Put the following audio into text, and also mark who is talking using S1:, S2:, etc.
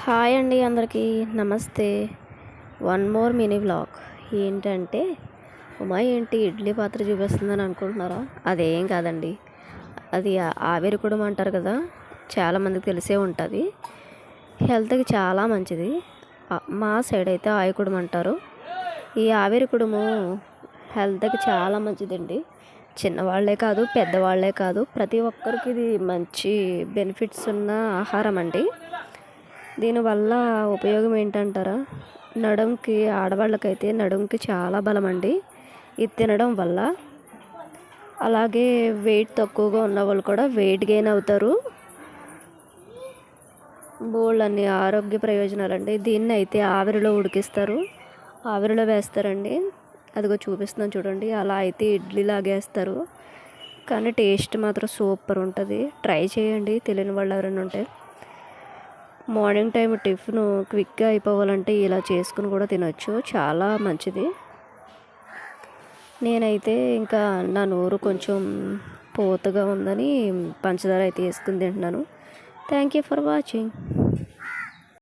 S1: Hi అండి అందరికీ. నమస్తే. వన్ మోర్ మినీ వ్లాగ్ ఏంటంటే ఉమా ఏంటి ఇడ్లీ పాత్ర చూపిస్తుందని అనుకుంటున్నారా? అదేం కాదండి. అది ఆవిరి కుడుము అంటారు కదా చాలామందికి తెలిసే ఉంటుంది. హెల్త్కి చాలా మంచిది. మా సైడ్ అయితే ఆయి అంటారు. ఈ ఆవిరి కుడుము హెల్త్కి చాలా మంచిదండి. చిన్నవాళ్ళే కాదు పెద్దవాళ్ళే కాదు ప్రతి ఒక్కరికి ఇది మంచి బెనిఫిట్స్ ఉన్న ఆహారం అండి. దీనివల్ల ఉపయోగం ఏంటంటారా? నడుంకి ఆడవాళ్ళకైతే నడుంకి చాలా బలం అండి ఇది తినడం వల్ల. అలాగే వెయిట్ తక్కువగా ఉన్న వాళ్ళు కూడా వెయిట్ గెయిన్ అవుతారు. బోల్డ్ అన్ని ఆరోగ్య ప్రయోజనాలు అండి దీన్ని అయితే ఆవిరిలో ఉడికిస్తారు. ఆవిరిలో వేస్తారండి. అదిగో చూపిస్తున్నాను చూడండి. అలా అయితే ఇడ్లీ లాగేస్తారు. కానీ టేస్ట్ మాత్రం సూపర్ ఉంటుంది. ట్రై చేయండి. తెలియని వాళ్ళు ఎవరైనా ఉంటే. మార్నింగ్ టైం టిఫిన్ క్విక్గా అయిపోవాలంటే ఇలా చేసుకుని కూడా తినొచ్చు. చాలా మంచిది. నేనైతే ఇంకా నా నోరు కొంచెం పోతగా ఉందని పంచదార అయితే వేసుకుని తింటున్నాను. Thank you for watching